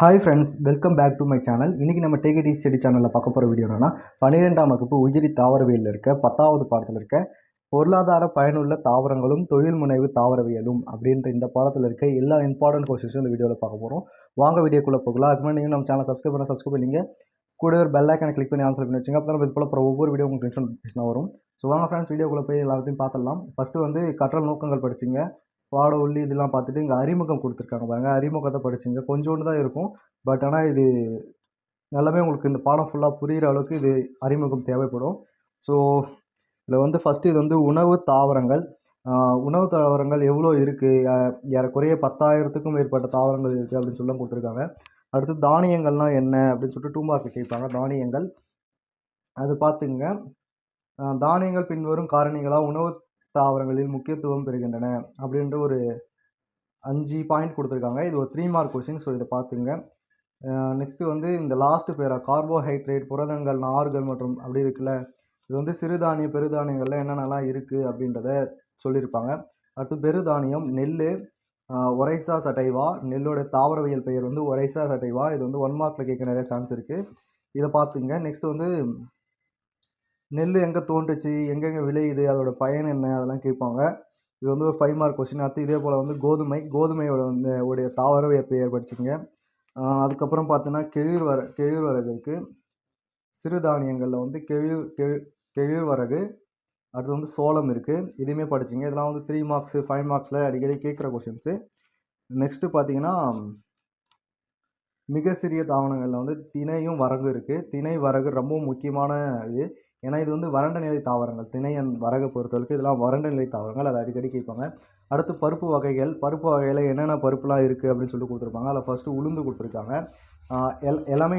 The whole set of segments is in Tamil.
Hi friends welcome back to my channel இன்றைக்கி நம்ம டேகடி ஸ்டடி சேனலில் பார்க்க போகிற வீடியோ என்னென்னா பன்னிரெண்டாம் வகுப்பு உயிரி தாவரவியலில் இருக்க பத்தாவது பாடத்தில் இருக்க பொருளாதார பயனுள்ள தாவரங்களும் தொழில் முனைவு தாவரவியலும் அப்படின்ற இந்த பாடத்தில் இருக்க எல்லா இம்பார்ட்டன்ட் கொஸ்டின்ஸும் இந்த வீடியோவில் பார்க்க போகிறோம் வாங்க வீடியோக்குள்ளே போகலாம். அதுக்கு நீங்கள் நம்ம சேனல் சப்ஸ்கிரைப் பண்ண சப்ஸ்கிரைப் பண்ணிங்க. கூட ஒரு பெல் ஐக்கனை கிளிக் பண்ணி ஆன்சர் பண்ணி வச்சுங்க. அப்போ நம்ம இது போல் அப்புறம் ஒவ்வொரு வீடியோ உங்களுக்கு நோட்டிஃபிகேஷன் வரும். ஸோ வாங்க ஃப்ரெண்ட்ஸ் வீடியோக்குள்ளே போய் எல்லாத்தையும் பார்த்துடலாம். ஃபஸ்ட்டு வந்து கற்றல் நோக்கங்கள் படிச்சிங்க. பாட உள்ளி இதெல்லாம் பார்த்துட்டு இங்கே அறிமுகம் கொடுத்துருக்காங்க பாருங்கள் அறிமுகத்தை படிச்சிங்க. கொஞ்சோண்டு தான் இருக்கும். பட் ஆனால் இது நல்லாவே உங்களுக்கு இந்த பாடம் ஃபுல்லாக புரிகிற அளவுக்கு இது அறிமுகம் தேவைப்படும். ஸோ இதில் வந்து ஃபஸ்ட்டு இது வந்து உணவு தாவரங்கள். உணவு தாவரங்கள் எவ்வளோ இருக்குது ஏறக்குறைய பத்தாயிரத்துக்கும் மேற்பட்ட தாவரங்கள் இருக்குது அப்படின்னு சொல்லி கொடுத்துருக்காங்க. அடுத்து தானியங்கள்லாம் என்ன அப்படின்னு சொல்லிட்டு டூ மார்க் கேட்பாங்க. தானியங்கள். அது பார்த்துங்க தானியங்கள் பின்வரும் காரணிகளாக உணவு தாவரங்களில் முக்கியத்துவம் பெறுகின்றன அப்படின்ற ஒரு அஞ்சு பாயிண்ட் கொடுத்துருக்காங்க. இது ஒரு த்ரீ மார்க் கொஷின் ஸோ இதை பார்த்துங்க. நெக்ஸ்ட்டு வந்து இந்த லாஸ்ட்டு பேரா கார்போஹைட்ரேட் புரதங்கள் நார்கள் மற்றும் அப்படி இருக்குல்ல இது வந்து சிறுதானிய பெருதானியங்கள்ல என்னென்னலாம் இருக்குது அப்படின்றத சொல்லியிருப்பாங்க. அடுத்து பெருதானியம் நெல் ஒரைசா சட்டைவா நெல்லோட தாவரவியல் பெயர் வந்து ஒரைசா சட்டைவா இது வந்து ஒன் மார்க்கில் கேட்க நிறைய சான்ஸ் இருக்குது இதை பார்த்துங்க. நெக்ஸ்ட் வந்து நெல் எங்கே தோன்றுச்சு? எங்கெங்கே விளையுது? அதோட பயன் என்ன? அதெல்லாம் கேட்பாங்க. இது வந்து ஒரு ஃபைவ் மார்க் கொஸ்டின் அடுத்து இதே போல் வந்து கோதுமை கோதுமையோட வந்து உடைய தாவர பெயர் படிச்சுங்க அதுக்கப்புறம் பார்த்தீங்கன்னா கெழிர் கெழிர்வரகு இருக்குது சிறுதானியங்களில் வந்து கெழிர் கெழு கெழிர்வரகு அடுத்து வந்து சோளம் இருக்குது இதுவுமே படிச்சிங்க. இதெல்லாம் வந்து த்ரீ மார்க்ஸு ஃபைவ் மார்க்ஸில் அடிக்கடி கேட்குற கொஷின்ஸு நெக்ஸ்ட்டு பார்த்தீங்கன்னா மிக சிறிய தாவரங்களில் வந்து திணையும் வரகு இருக்குது திணை வரகு ரொம்ப முக்கியமான இது. ஏன்னா இது வந்து வறண்ட நிலை தாவரங்கள் திணையன் வரகை பொறுத்தவரைக்கும் இதெல்லாம் வறண்ட நிலை தாவரங்கள். அதை அடிக்கடி கேட்பாங்க. அடுத்து பருப்பு வகைகள் பருப்பு வகையில் என்னென்ன பருப்புலாம் இருக்குது அப்படின்னு சொல்லி கொடுத்துருப்பாங்க. அதில் ஃபஸ்ட்டு உளுந்து கொடுத்துருக்காங்க. எல் எல்லாமே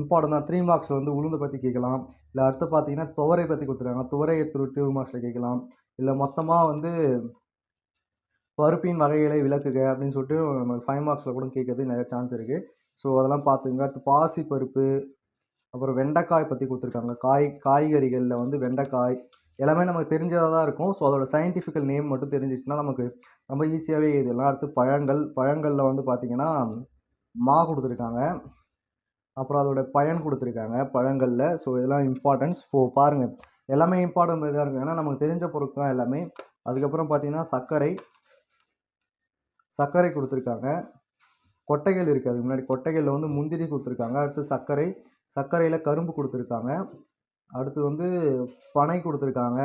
இம்பார்ட்டன் தான். த்ரீ மார்க்ஸில் வந்து உளுந்து பற்றி கேட்கலாம். இல்லை அடுத்து பார்த்தீங்கன்னா துவரை பற்றி கொடுத்துருக்காங்க. துவரையை த்ரூ த்ரீ மார்க்ஸில் கேட்கலாம். இல்லை மொத்தமாக வந்து பருப்பின் வகைகளை விளக்குக அப்படின்னு சொல்லிட்டு நம்ம ஃபைவ் மார்க்ஸில் கூட கேட்கறது நிறைய சான்ஸ் இருக்குது ஸோ அதெல்லாம் பார்த்துங்க அடுத்து பாசி பருப்பு அப்புறம் வெண்டைக்காய் பற்றி கொடுத்துருக்காங்க. காய் காய்கறிகளில் வந்து வெண்டைக்காய் எல்லாமே நமக்கு தெரிஞ்சதாக தான் இருக்கும். ஸோ அதோட சயின்டிஃபிக்கல் நேம் மட்டும் தெரிஞ்சிச்சுன்னா நமக்கு ரொம்ப ஈஸியாகவே இதெல்லாம் அடுத்து பழங்கள் பழங்களில் வந்து பார்த்திங்கன்னா மா கொடுத்துருக்காங்க. அப்புறம் அதோட பயன் கொடுத்துருக்காங்க பழங்களில். ஸோ இதெல்லாம் இம்பார்ட்டன்ஸ் ஸோ பாருங்கள் எல்லாமே இம்பார்ட்டன் இதாக இருக்கும். ஏன்னா நமக்கு தெரிஞ்ச பொருட்கள் தான் எல்லாமே. அதுக்கப்புறம் பார்த்திங்கன்னா சர்க்கரை சர்க்கரை கொடுத்துருக்காங்க. கொட்டைகள் இருக்குது அதுக்கு முன்னாடி கொட்டைகளில் வந்து முந்திரி கொடுத்துருக்காங்க. அடுத்து சர்க்கரை சர்க்கரையில் கரும்பு கொடுத்துருக்காங்க. அடுத்து வந்து பனை கொடுத்துருக்காங்க.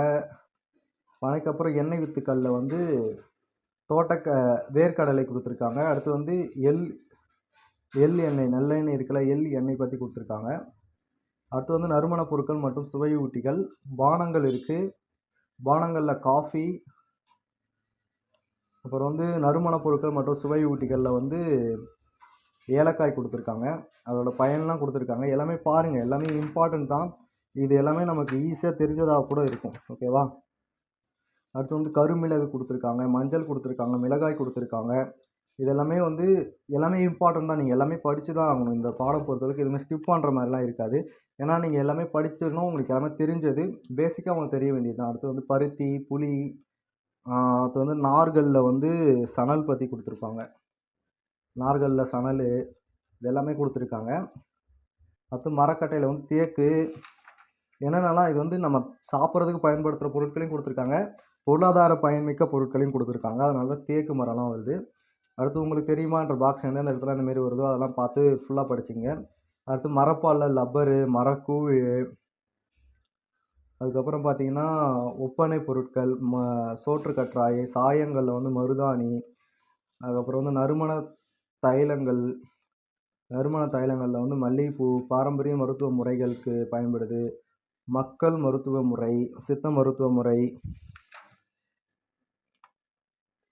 பனைக்கு அப்புறம் எண்ணெய் வித்துக்களில் வந்து தோட்டக்க வேர்க்கடலை கொடுத்துருக்காங்க. அடுத்து வந்து எள் எள் எண்ணெய் நல்லெண்ணெய் இருக்கல எள் எண்ணெய் பற்றி கொடுத்துருக்காங்க. அடுத்து வந்து நறுமணப் பொருட்கள் மற்றும் சுவையூட்டிகள். பானங்கள் இருக்குது பானங்களில் காஃபி. அப்புறம் வந்து நறுமணப் பொருட்கள் மற்றும் சுவையூட்டிகளில் வந்து ஏலக்காய் கொடுத்துருக்காங்க. அதோட பயன்லாம் கொடுத்துருக்காங்க. எல்லாமே பாருங்கள் எல்லாமே இம்பார்ட்டண்ட் தான். இது எல்லாமே நமக்கு ஈஸியாக தெரிஞ்சதாக கூட இருக்கும். ஓகேவா அடுத்து வந்து கருமிளகு கொடுத்துருக்காங்க. மஞ்சள் கொடுத்துருக்காங்க. மிளகாய் கொடுத்துருக்காங்க. இதெல்லாமே வந்து எல்லாமே இம்பார்ட்டண்ட் தான். நீங்கள் எல்லாமே படித்து தான் ஆகணும். இந்த பாடம் பொறுத்தவரைக்கும் எதுவுமே ஸ்கிப் பண்ணுற மாதிரிலாம் இருக்காது. ஏன்னா நீங்கள் எல்லாமே படிச்சிடணும் உங்களுக்கு எல்லாமே தெரிஞ்சது. பேசிக்காக உங்களுக்கு தெரிய வேண்டியது தான். அடுத்து வந்து பருத்தி புளி அடுத்து வந்து நார்களில் வந்து சணல் பற்றி கொடுத்துருப்பாங்க. நார்களில் சணல் இது எல்லாமே கொடுத்துருக்காங்க. அடுத்து மரக்கட்டையில் வந்து தேக்கு என்னென்னலாம் இது வந்து நம்ம சாப்பிட்றதுக்கு பயன்படுத்துகிற பொருட்களையும் கொடுத்துருக்காங்க. பொருளாதார பயன்மிக்க பொருட்களையும் கொடுத்துருக்காங்க. அதனால தான் தேக்கு மரம்லாம் வருது. அடுத்து உங்களுக்கு தெரியுமான்ற பாக்ஸ் எந்தெந்த இடத்துல இந்த வருதோ அதெல்லாம் பார்த்து ஃபுல்லாக படிச்சிங்க. அடுத்து மரப்பாலில் லப்பரு மரக்கூழ் அதுக்கப்புறம் பார்த்தீங்கன்னா ஒப்பனை பொருட்கள் ம சோற்று கற்றாயை சாயங்களில் வந்து மருதாணி அதுக்கப்புறம் வந்து நறுமண தைலங்கள் நறுமண தைலங்களில் வந்து மல்லிகைப்பூ பாரம்பரிய மருத்துவ முறைகளுக்கு பயன்படுது. மக்கள் மருத்துவ முறை சித்த மருத்துவ முறை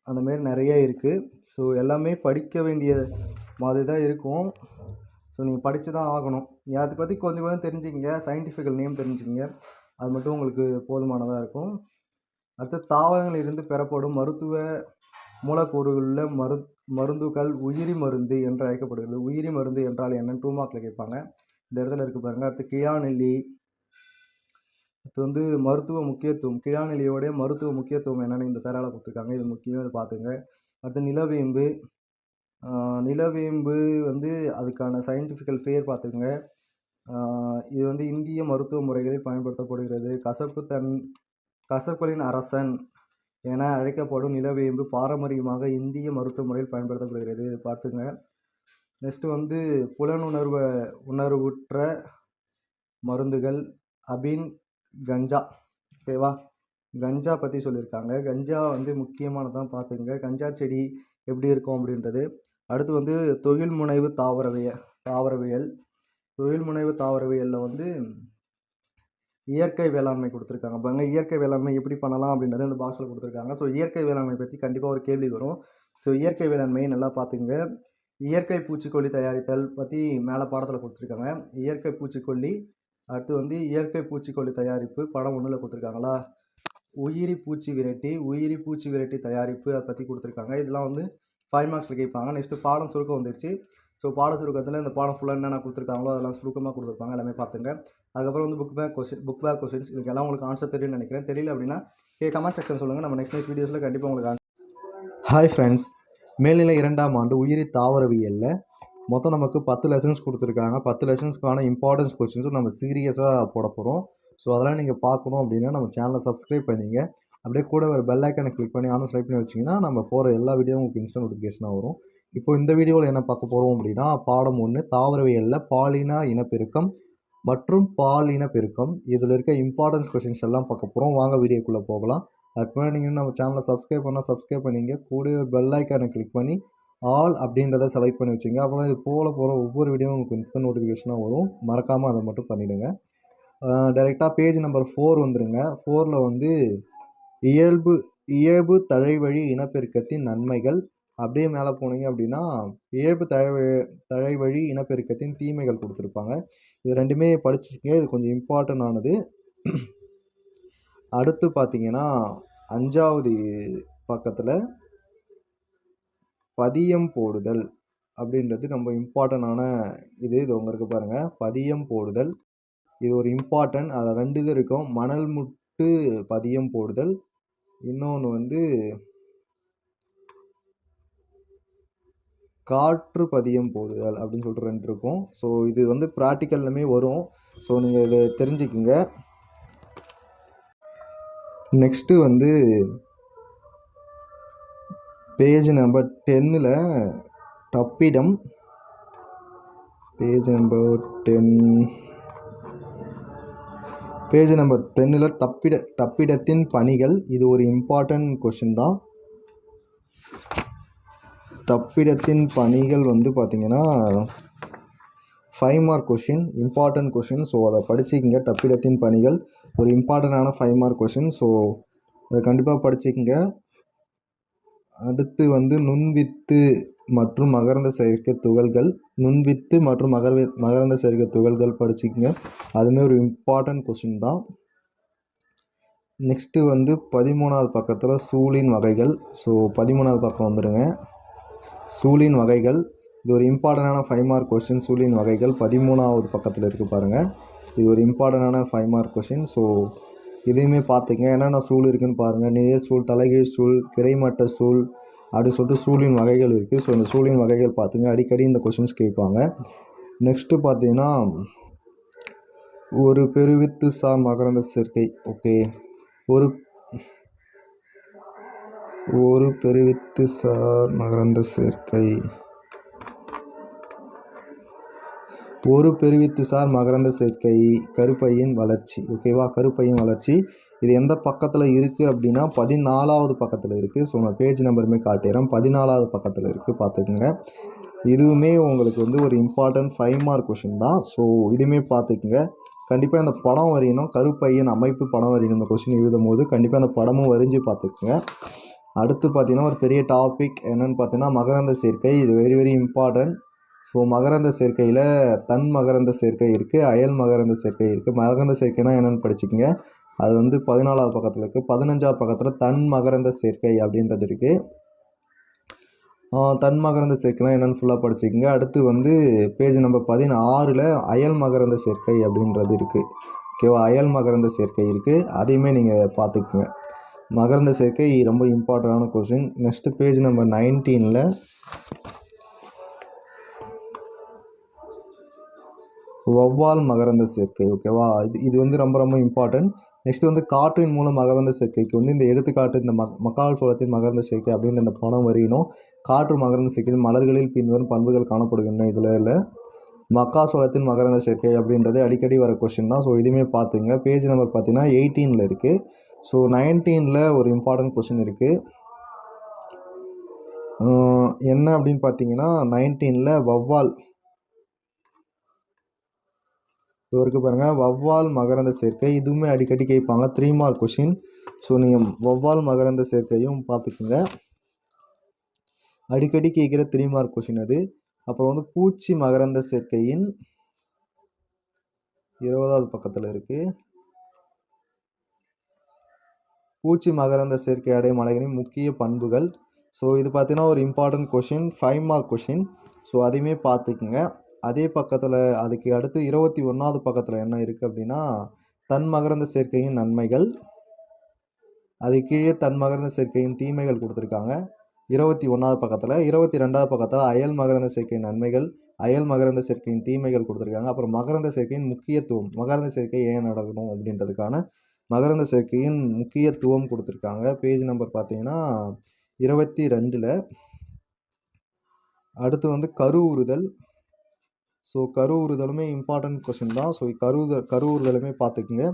அந்த மாரி நிறைய இருக்குது ஸோ எல்லாமே படிக்க வேண்டிய மாதிரி தான் இருக்கும். ஸோ நீங்கள் படித்து தான் ஆகணும். நீங்கள் அதை பற்றி கொஞ்சம் கொஞ்சம் தெரிஞ்சுக்கிங்க. Scientifical name தெரிஞ்சுக்கிங்க. அது மட்டும் உங்களுக்கு போதுமானதாக இருக்கும். அடுத்து தாவரங்களில் இருந்து பெறப்படும் மருத்துவ மூலக்கூறுகளில் மரு மருந்துகள் உயிரி மருந்து என்று அழைக்கப்படுகிறது. உயிரி மருந்து என்றால் என்னன்னு டூ மார்க்கில் கேட்பாங்க. இந்த இடத்துல இருக்குது பாருங்கள் அடுத்து கியாநெல்லி அடுத்து வந்து மருத்துவ முக்கியத்துவம். கிழாநிலையோடைய மருத்துவ முக்கியத்துவம் என்னென்னு இந்த தரால கொடுத்துருக்காங்க. இது முக்கியம். இதை பார்த்துங்க. அடுத்து நிலவேம்பு. நிலவேம்பு வந்து அதுக்கான சயின்டிஃபிக்கல் பேர் பார்த்துக்கோங்க. இது வந்து இந்திய மருத்துவ முறைகளில் பயன்படுத்தப்படுகிறது. கசப்பு தன் கசப்புகளின் அரசன். என அழைக்கப்படும் நிலவேம்பு பாரம்பரியமாக இந்திய மருத்துவ முறையில் பயன்படுத்தப்படுகிறது. இது பார்த்துங்க. நெக்ஸ்ட்டு வந்து புலனுணர்வு உணர்வுற்ற மருந்துகள். அபின் கஞ்சா. ஓகேவா கஞ்சா பற்றி சொல்லியிருக்காங்க. கஞ்சா வந்து முக்கியமானதான் பார்த்துங்க. கஞ்சா செடி எப்படி இருக்கும் அப்படின்றது. அடுத்து வந்து தொழில் முனைவு தாவரவியல். தாவரவியல் தொழில் முனைவு தாவரவியலில் வந்து இயற்கை வேளாண்மை கொடுத்துருக்காங்க. பாருங்க இயற்கை வேளாண்மை எப்படி பண்ணலாம் அப்படின்றது இந்த பாக்ஸில் கொடுத்துருக்காங்க. ஸோ இயற்கை வேளாண்மை பற்றி கண்டிப்பாக ஒரு கேள்வி வரும். ஸோ இயற்கை வேளாண்மையை நல்லா பார்த்துங்க இயற்கை பூச்சிக்கொல்லி தயாரித்தல் பற்றி மேலே பாடத்தில் கொடுத்துருக்காங்க. இயற்கை பூச்சிக்கொல்லி அடுத்து வந்து இயற்கை பூச்சிக்கொல்லி தயாரிப்பு படம் ஒன்றில் கொடுத்துருக்காங்களா? உயிரி பூச்சி விரட்டி உயிரி பூச்சி விரட்டி தயாரிப்பு அதை பற்றி கொடுத்துருக்காங்க. இதெல்லாம் வந்து ஃபைவ் மார்க்ஸில் கேட்பாங்க. நெக்ஸ்ட்டு பாடம் சுருக்கம் வந்துடுச்சு. ஸோ பாட சுருக்கத்தில் இந்த பாடம் ஃபுல்லாக என்னென்ன கொடுத்துருக்காங்களோ அதெல்லாம் சுருக்கமாக கொடுத்துருப்பாங்க. எல்லாமே பார்த்துங்க. அதுக்கப்புறம் வந்து book back question book back questions இதுக்கெல்லாம் உங்களுக்கு ஆன்சர் தெரியும்னு நினைக்கிறேன். தெரியல அப்படின்னா கே கமெண்ட் செக்ஷன் சொல்லுங்கள் நம்ம நெக்ஸ்ட் நெக்ஸ்ட் வீடியோஸில் கண்டிப்பாக உங்களுக்கு ஹாய் ஃப்ரெண்ட்ஸ் மேல்நிலை இரண்டாம் ஆண்டு உயிரி தாவரவியலில் மொத்தம் நமக்கு பத்து லெசன்ஸ் கொடுத்துருக்காங்க. பத்து லெசன்ஸ்க்கான இம்பார்ட்டன்ஸ் கொஸ்டின்ஸும் நம்ம சீரியஸாக போட போகிறோம் ஸோ அதெல்லாம் நீங்கள் பார்க்கணும் அப்படின்னா நம்ம சேனலை சப்ஸ்கிரைப் பண்ணிங்க. அப்படியே கூட ஒரு பெல் ஐக்கனை கிளிக் பண்ணி ஆன் ஸ்லைப் பண்ணி வச்சிங்கன்னா நம்ம போகிற எல்லா வீடியோவும் உங்களுக்கு இன்ஸ்டன்ட் நோட்டிஃபிகேஷனாக வரும். இப்போ இந்த வீடியோவில் என்ன பார்க்க போகிறோம் அப்படின்னா பாடம் ஒன்று தாவரவியலில் பாலின இனப்பெருக்கம் மற்றும் பால் இனப்பெருக்கம். இதில் இருக்க இம்பார்ட்டன்ஸ் கொஷின்ஸ் எல்லாம் பார்க்க போகிறோம் வாங்க வீடியோக்குள்ளே போகலாம். அதுக்கு முன்னாடி நீங்கள் நம்ம சேனலை சப்ஸ்கிரைப் பண்ணால் சப்ஸ்கிரைப் பண்ணிங்க. கூடவே பெல் ஐக்கானை கிளிக் பண்ணி ஆல் அப்படின்றத செலக்ட் பண்ணி வச்சுங்க. அப்போ தான் இது போல போகிற ஒவ்வொரு வீடியோவும் உங்களுக்கு இன்ஸ்டன்ட் நோட்டிஃபிகேஷனாக வரும். மறக்காமல் அதை மட்டும் பண்ணிவிடுங்க டைரெக்டாக பேஜ் நம்பர் ஃபோர் வந்துடுங்க ஃபோரில் வந்து இயல்பு இயல்பு தழைவழி இனப்பெருக்கத்தின் நன்மைகள் அப்படியே மேலே போனீங்க அப்படின்னா இயல்பு தழை தழைவழி இனப்பெருக்கத்தின் தீமைகள் கொடுத்துருப்பாங்க. இது ரெண்டுமே படிச்சுக்கங்க இது கொஞ்சம் இம்பார்ட்டன் ஆனது. அடுத்து பார்த்தீங்கன்னா அஞ்சாவது பக்கத்தில் பதியம் போடுதல் அப்படின்றது ரொம்ப இம்பார்ட்டனான இது. இது உங்களுக்கு பாருங்கள் பதியம் போடுதல். இது ஒரு இம்பார்ட்டன்ட் அதில் ரெண்டு இது இருக்கும். மணல் முட்டு பதியம் போடுதல். இன்னொன்று வந்து காற்று பதியம் போடுதல் அப்படின்னு சொல்லிட்டு ரெண்டு இருக்கும். ஸோ இது வந்து ப்ராக்டிக்கல்லுமே வரும். ஸோ நீங்கள் இதை தெரிஞ்சுக்குங்க. நெக்ஸ்ட்டு வந்து பேஜ் நம்பர் டென்னில் டப்பிடம் page number ten page number டென்னில் தப்பிட தப்பிடத்தின் பணிகள். இது ஒரு இம்பார்ட்டன்ட் கொஷின் தான். தப்பிடத்தின் பணிகள் வந்து பார்த்திங்கன்னா five mark question important question so அதை படிச்சுக்கிங்க. தப்பிடத்தின் பணிகள் ஒரு இம்பார்ட்டண்டான ஃபைவ் மார்க் கொஷின் ஸோ அதை கண்டிப்பாக படிச்சுக்கிங்க. அடுத்து வந்து நுண்வித்து மற்றும் மகரந்த சேர்க்கை துகள்கள். நுண்வித்து மற்றும் மகர மகரந்த சேர்க்கை துகள்கள் படிச்சுக்கங்க. அதுவுமே ஒரு இம்பார்ட்டன்ட் கொஷின் தான். நெக்ஸ்ட்டு வந்து பதிமூணாவது பக்கத்தில் சூழின் வகைகள். ஸோ பதிமூணாவது பக்கம் வந்துடுங்க சூழின் வகைகள். இது ஒரு இம்பார்ட்டண்டான ஃபைவ் மார்க் கொஷின் சூழின் வகைகள் பதிமூணாவது பக்கத்தில் இருக்குது பாருங்கள் இது ஒரு இம்பார்ட்டண்டான ஃபைவ் மார்க் கொஷின் ஸோ இதையுமே பார்த்துங்க என்னென்ன சூழ் இருக்குன்னு பாருங்கள் நேர் சூழ் தலைகீழ் சூழ் கிடைமட்ட சூழ் அப்படி சொல்லிட்டு சூழின் வகைகள் இருக்குது ஸோ இந்த சூழின் வகைகள் பார்த்துங்க அடிக்கடி இந்த கொஷின்ஸ் கேட்பாங்க. நெக்ஸ்ட்டு பார்த்தீங்கன்னா ஒரு பெருவித்து சார் மகரந்த சேர்க்கை. ஓகே ஒரு ஒரு பெருவித்து சார் மகரந்த சேர்க்கை. ஒரு பெருவித்து சார் மகரந்த சேர்க்கை. கருப்பையின் வளர்ச்சி. ஓகேவா கருப்பையின் வளர்ச்சி. இது எந்த பக்கத்தில் இருக்குது அப்படின்னா பதினாலாவது பக்கத்தில் இருக்குது ஸோ நான் பேஜ் நம்பருமே காட்டிடுறேன் பதினாலாவது பக்கத்தில் இருக்குது பார்த்துக்குங்க. இதுவுமே உங்களுக்கு வந்து ஒரு இம்பார்ட்டன்ட் ஃபைவ் மார்க் கொஷின் தான். ஸோ இதுவுமே பார்த்துக்குங்க. கண்டிப்பாக இந்த படம் வரையணும். கருப்பையின் அமைப்பு படம் வரையணும். இந்த கொஷின் எழுதும் போது கண்டிப்பாக அந்த படமும் வரைஞ்சி பார்த்துக்குங்க. அடுத்து பார்த்தீங்கன்னா ஒரு பெரிய டாபிக் என்னென்னு பார்த்தீங்கன்னா மகரந்த சேர்க்கை. இது வெரி வெரி இம்பார்ட்டன்ட் ஸோ மகரந்த சேர்க்கையில் தன் மகரந்த சேர்க்கை இருக்குது அயல் மகரந்த சேர்க்கை இருக்குது மகரந்த சேர்க்கைனா என்னென்னு படிச்சுக்கோங்க. அது வந்து பதினாலாவது பக்கத்தில் இருக்குது பதினஞ்சாவது பக்கத்தில் தன் மகரந்த சேர்க்கை அப்படின்றது இருக்குது தன் மகரந்த சேர்க்கைனா என்னென்னு ஃபுல்லாக படிச்சுக்கோங்க. அடுத்து வந்து பேஜ் நம்பர் பதினாறில் அயல் மகரந்த சேர்க்கை அப்படின்றது இருக்குது ஓகேவா அயல் மகரந்த சேர்க்கை இருக்குது அதையுமே நீங்கள் பார்த்துக்குங்க. மகரந்த சேர்க்கை ரொம்ப இம்பார்ட்டண்டான கொஷின் நெக்ஸ்ட்டு பேஜ் நம்பர் நைன்டீனில் வௌவால் மகரந்த சேர்க்கை ஓகேவா இது இது வந்து ரொம்ப ரொம்ப இம்பார்ட்டன்ட் நெக்ஸ்ட் வந்து காற்றின் மூலம் மகரந்த சேர்க்கைக்கு வந்து இந்த எடுத்துக்காட்டு இந்த மக் மக்கால் சோளத்தின் மகரந்த சேர்க்கை அப்படின்ற இந்த பணம் வரையினும் காற்று மகரந்த சேர்க்கையில் மலர்களில் பின்வரும் பண்புகள் காணப்படுகின்றன இதில் இல்லை மக்கா சோளத்தின் மகரந்த சேர்க்கை அப்படின்றது அடிக்கடி வர கொஷின் தான். ஸோ இதுவுமே பார்த்துங்க. பேஜ் நம்பர் பார்த்தீங்கன்னா எயிட்டீனில் இருக்குது ஸோ நைன்டீனில் ஒரு இம்பார்ட்டன்ட் கொஷின் இருக்குது என்ன அப்படின்னு பார்த்தீங்கன்னா நைன்டீனில் வவ்வால் இது வரைக்கும் பாருங்கள் வவ்வால் மகரந்த சேர்க்கை. இதுவுமே அடிக்கடி கேட்பாங்க. த்ரீ மார்க் கொஷின் ஸோ நீங்கள் வவ்வால் மகரந்த சேர்க்கையும் பார்த்துக்குங்க. அடிக்கடி கேட்குற த்ரீ மார்க் கொஷின் அது. அப்புறம் வந்து பூச்சி மகரந்த சேர்க்கையின் இருபதாவது பக்கத்தில் இருக்குது பூச்சி மகரந்த சேர்க்கை அடையும் மலைகளின் முக்கிய பண்புகள். ஸோ இது பார்த்தீங்கன்னா ஒரு important question five mark question so அதையுமே பார்த்துக்குங்க. அதே பக்கத்தில் அதுக்கு அடுத்து இருபத்தி ஒன்றாவது பக்கத்தில் என்ன இருக்குது அப்படின்னா தன் மகரந்த சேர்க்கையின் நன்மைகள். அது கீழே தன் மகரந்த சேர்க்கையின் தீமைகள் கொடுத்துருக்காங்க. இருபத்தி ஒன்றாவது பக்கத்தில் இருபத்தி ரெண்டாவது பக்கத்தில் அயல் மகரந்த சேர்க்கையின் நன்மைகள் அயல் மகரந்த சேர்க்கையின் தீமைகள் கொடுத்துருக்காங்க. அப்புறம் மகரந்த சேர்க்கையின் முக்கியத்துவம் மகரந்த சேர்க்கை ஏன் நடக்கணும் அப்படின்றதுக்கான மகரந்த சேர்க்கையின் முக்கியத்துவம் கொடுத்துருக்காங்க. பேஜ் நம்பர் பார்த்தீங்கன்னா இருபத்தி ரெண்டில் அடுத்து வந்து கருவுறுதல். ஸோ கருவுறுதலுமே இம்பார்ட்டன்ட் கொஷின் தான். ஸோ கருவுதல் கருவுறுதலுமே பார்த்துக்குங்க.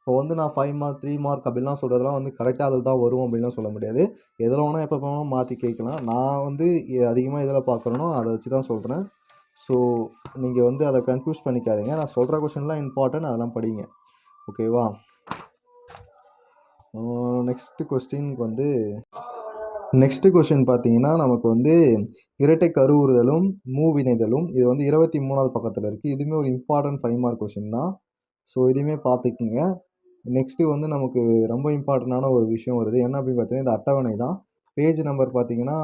இப்போ வந்து நான் ஃபைவ் மார்க் த்ரீ மார்க் அப்படிலாம் சொல்கிறதெல்லாம் வந்து கரெக்டாக அதில் தான் வரும் அப்படின்லாம் சொல்ல முடியாது. எதில் வேணால் எப்போ வேணாலும் மாற்றி கேட்கலாம். நான் வந்து அதிகமாக எதில் பார்க்குறேனோ அதை வச்சு தான் சொல்கிறேன் ஸோ நீங்கள் வந்து அதை கன்ஃபியூஸ் பண்ணிக்காதீங்க. நான் சொல்கிற கொஷின்லாம் இம்பார்ட்டன்ட் அதெல்லாம் படிங்க. ஓகேவா நெக்ஸ்ட்டு கொஸ்டினுக்கு வந்து நெக்ஸ்ட்டு கொஷின் பார்த்தீங்கன்னா நமக்கு வந்து இரட்டை கருவுறுதலும் மூவினைதலும் இது வந்து இருபத்தி மூணாவது பக்கத்தில் இருக்குது இதுவுமே ஒரு இம்பார்ட்டன்ட் ஃபைவ் மார்க் கொஷின் தான். ஸோ இதையுமே பார்த்துக்குங்க. நெக்ஸ்ட்டு வந்து நமக்கு ரொம்ப இம்பார்ட்டண்டான ஒரு விஷயம் வருது. என்ன அப்படின்னு பார்த்தீங்கன்னா இந்த அட்டவணை தான். பேஜ் நம்பர் பார்த்தீங்கன்னா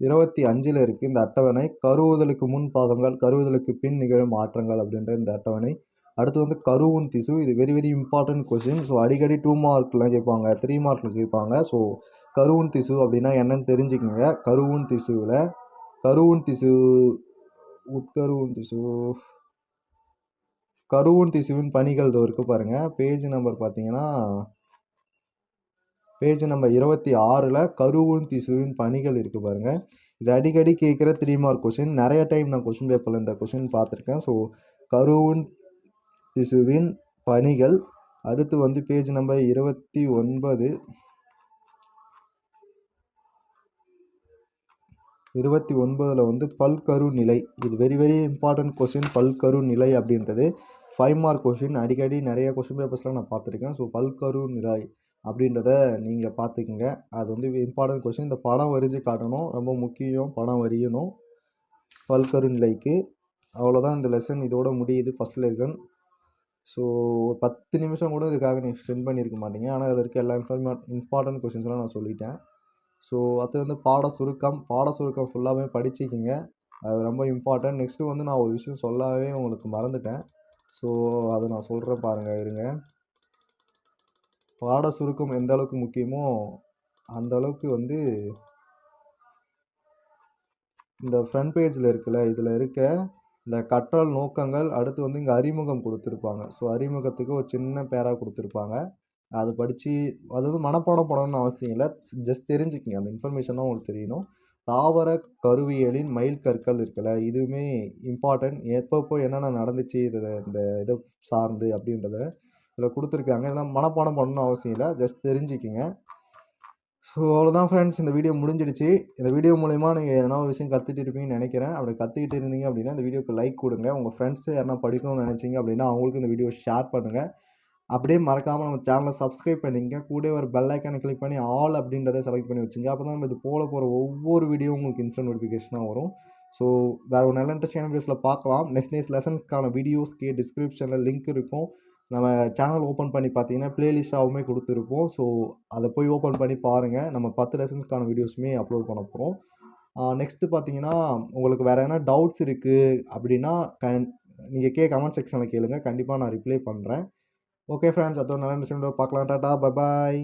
இருபத்தி அஞ்சில் இருக்குது இந்த அட்டவணை கருவுதலுக்கு முன் பாகங்கள் கருவுதலுக்கு பின் நிகழும் மாற்றங்கள் அப்படின்ற இந்த அட்டவணை. அடுத்து வந்து கருவுன் திசு. இது very very important question so அடிக்கடி டூ மார்க்லாம் கேட்பாங்க. த்ரீ மார்க்கில் கேட்பாங்க. ஸோ கருவுன் திசு அப்படின்னா என்னென்னு தெரிஞ்சுக்கோங்க. கருவுன் திசுவில் கருவுன் திசு உட்கருவுன் திசு கருவுன் திசுவின் பணிகள் இதோ இருக்குது பாருங்கள் பேஜ் நம்பர் பார்த்தீங்கன்னா பேஜ் நம்பர் இருபத்தி ஆறில் கருவுன் திசுவின் பணிகள் இருக்குது பாருங்கள் இது அடிக்கடி கேட்குற த்ரீ மார்க் கொஷின் நிறைய டைம் நான் கொஷின் பேப்பரில் இந்த கொஷின் பார்த்துருக்கேன். ஸோ கருவுன் திசுவின் பணிகள். அடுத்து வந்து பேஜ் நம்பர் இருபத்தி ஒன்பது. இருபத்தி ஒன்பதில் வந்து பல்கரு நிலை இது வெரி வெரி இம்பார்ட்டன்ட் கொஷின் பல்கரு நிலை அப்படின்றது. ஃபைவ் மார்க் கொஷின் அடிக்கடி நிறைய கொஷின் பேப்பர்ஸ்லாம் நான் பார்த்துருக்கேன். ஸோ பல்கரு நிலை அப்படின்றத நீங்கள் பார்த்துக்குங்க. அது வந்து இம்பார்ட்டன்ட் கொஷின் இந்த படம் வரிஞ்சு காட்டணும். ரொம்ப முக்கியம். படம் வரியணும். பல்கரு நிலைக்கு அவ்வளோதான் இந்த லெசன் இதோட முடியுது. ஃபஸ்ட் லெசன் ஸோ ஒரு பத்து நிமிஷம் கூட இதுக்காக நீங்கள் ஸ்பெண்ட் பண்ணியிருக்க மாட்டீங்க. ஆனால் அதில் இருக்க எல்லா இன்ஃபார்மே இம்பார்ட்டன்ட் கொஷின்ஸ்லாம் நான் சொல்லிட்டேன். ஸோ அது வந்து பாட சுருக்கம் பாட சுருக்கம் ஃபுல்லாகவே படிச்சிக்கிங்க. அது ரொம்ப இம்பார்ட்டன்ட் நெக்ஸ்ட்டு வந்து நான் ஒரு விஷயம் சொல்லவே உங்களுக்கு மறந்துட்டேன். ஸோ அதை நான் சொல்கிறேன் பாருங்கள் இருங்க. பாட சுருக்கம் எந்த அளவுக்கு முக்கியமோ அந்த அளவுக்கு வந்து இந்த ஃப்ரண்ட் பேஜில் இருக்குல்ல இதில் இருக்க இந்த கற்றல் நோக்கங்கள் அடுத்து வந்து இங்கே அறிமுகம் கொடுத்துருப்பாங்க. ஸோ அறிமுகத்துக்கு ஒரு சின்ன பேராக கொடுத்துருப்பாங்க. அது படித்து அது வந்து மனப்பாடம் பண்ணணும்னு அவசியம் இல்லை. ஜஸ்ட் தெரிஞ்சுக்கிங்க. அந்த இன்ஃபர்மேஷன் தான் உங்களுக்கு தெரியணும். தாவர கருவியலின் மைல் கற்கள் இருக்கல இதுவுமே இம்பார்ட்டன்ட் எப்பப்போ என்னென்ன நடந்துச்சு இது இந்த இதை சார்ந்து அப்படின்றத இதில் கொடுத்துருக்காங்க. இதெல்லாம் மனப்பாடம் பண்ணணும்னு அவசியம் இல்லை. ஜஸ்ட் தெரிஞ்சுக்கிங்க. ஸோ அவ்வளோதான் ஃப்ரெண்ட்ஸ் இந்த வீடியோ முடிஞ்சிடுச்சு. இந்த வீடியோ மூலிமா நீங்கள் எதனா ஒரு விஷயம் கற்றுட்டு இருப்பீங்கன்னு நினைக்கிறேன். அப்படி கற்றுக்கிட்டு இருந்தீங்க அப்படின்னா இந்த வீடியோக்கு லைக் கொடுங்க. உங்கள் ஃப்ரெண்ட்ஸு யாரா படிக்கணும்னு நினச்சிங்க அப்படின்னா அவங்களுக்கு இந்த வீடியோ ஷேர் பண்ணுங்கள் அப்படியே மறக்காமல் நம்ம சேனலை சப்ஸ்கிரைப் பண்ணிங்க கூட ஒரு பெல் ஐக்கானை கிளிக் பண்ணி ஆல் அப்படின்றத செலக்ட் பண்ணி வச்சுங்க. அப்போ தான் நம்ம இது போல போகிற ஒவ்வொரு வீடியோ உங்களுக்கு இன்ஸ்டன்ட் நோட்டிஃபிகேஷனாக வரும். ஸோ வேறு ஒரு நல்ல சேனல் வீடியோஸில் பார்க்கலாம். நெக்ஸ்ட் நெக்ஸ்ட் லெசன்ஸ்க்கான வீடியோஸ்க்கு டிஸ்கிரிப்ஷனில் லிங்க் இருக்கும். நம்ம சேனல் ஓப்பன் பண்ணி பார்த்தீங்கன்னா ப்ளேலிஸ்ட்டாகவுமே கொடுத்துருப்போம். ஸோ அதை போய் ஓப்பன் பண்ணி பாருங்கள் நம்ம பத்து லெசன்ஸ்க்கான வீடியோஸுமே அப்லோட் பண்ண போகிறோம் நெக்ஸ்ட்டு பார்த்தீங்கன்னா உங்களுக்கு வேறு எதனா டவுட்ஸ் இருக்குது அப்படின்னா கன் நீங்கள் கே கமெண்ட் செக்ஷனில் கேளுங்கள் கண்டிப்பாக நான் ரிப்ளை பண்ணுறேன் ஓகே ஃப்ரெண்ட்ஸ் அதோட நல்ல பார்க்கலாம். டாட்டா பாய்